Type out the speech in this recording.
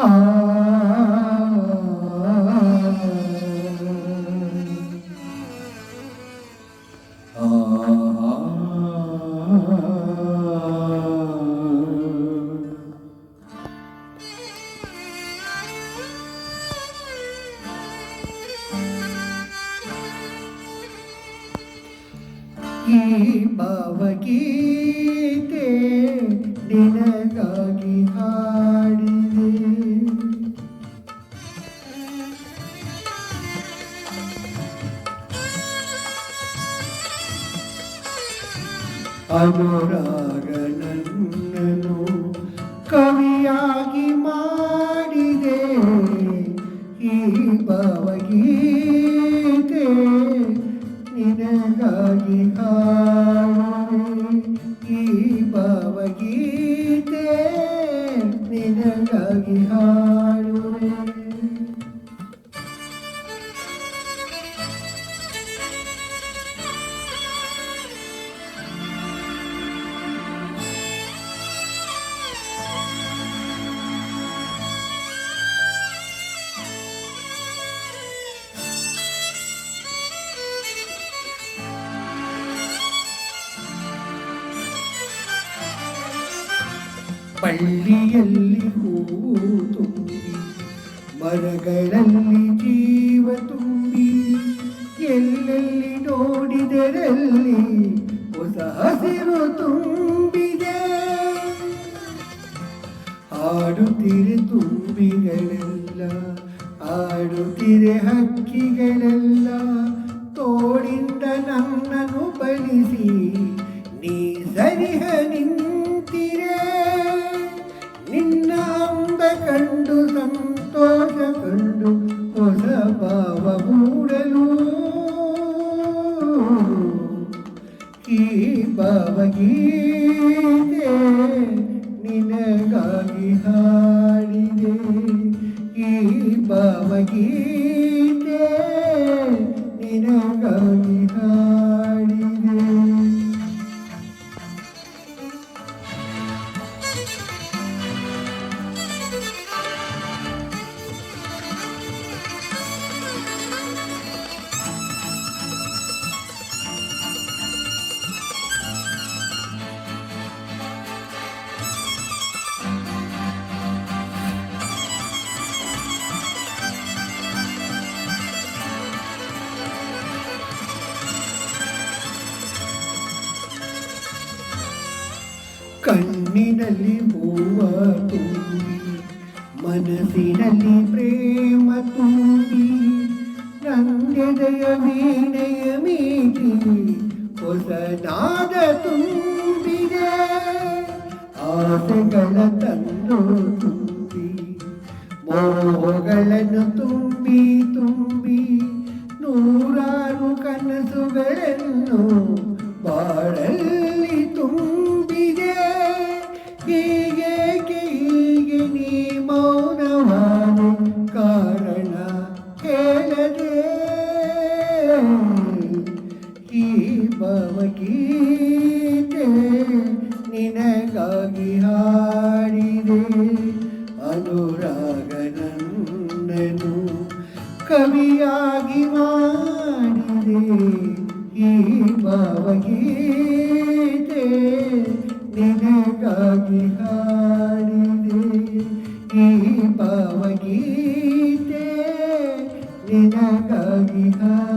Ah. ಈ ಭಾವಗೀತೆ ನಿನಗಾಗಿ ಹಾಡಿದೆ. ಅನುರಾಗ ನನ್ನನು ಕವಿಯಾಗಿ ಮಾಡಿದೆ. ಈ ಭಾವಗೀತೆ ನಿನಗಾಗಿ ಹಾಡುವೆ ನಿನಗಾಗಿ ಪಳ್ಳಿಯಲ್ಲಿ ಹೂವು ತುಂಬಿ, ಮರಗಳಲ್ಲಿ ಜೀವ ತುಂಬಿ, ಎಲ್ಲೆಲ್ಲಿ ನೋಡಿದರಲ್ಲಿ ಹೊಸ ಹಸಿರು ತುಂಬಿದೆ. ಹಾಡುತ್ತಿರೆ ತುಂಬಿಗಳೆಲ್ಲ ಆಡುತ್ತಿರೆ ಹಕ್ಕಿಗಳೆಲ್ಲ ಕಂಡು ಹೊಸ ಭಾವ ಮೂಡಲು. ಈ ಭಾವಗೀತೆ ನಿನಗಾಗಿ ಹಾಡಿದೆ. ಈ ಭಾವಗೀತೆ ಕಣ್ಣಿನಲ್ಲಿ ಹೂವ ತುಂಬಿ ಮನಸ್ಸಿನಲ್ಲಿ ಪ್ರೇಮ ತುಂಬಿ ನಂದೆದೆಯ ವೀಣೆಯ ಮೀಟಿ, ಹೊಸದಾದ ತುಂಬಿದೆ. ಆಸೆಗಳ ತಂದು ತುಂಬಿ, ಮೋಹಗಳನ್ನು ತುಂಬಿ ತುಂಬಿ, ನೂರಾರು ಕನಸುಗಳನ್ನು ಬಾಳಲ್ಲಿ ನಿನಗಾಗಿ ಹಾಡಿದೆ ಅನುರಾಗ ಕವಿಯಾಗಿ ಮಾಡಿದೆ. ಈ ಭಾವಗೀತೆ ನಿನಗಾಗಿ ಹಾಡಿದೆ. ಈ ಭಾವಗೀತೆ ನಿನಗಾಗಿ ಹಾಡಿದೆ.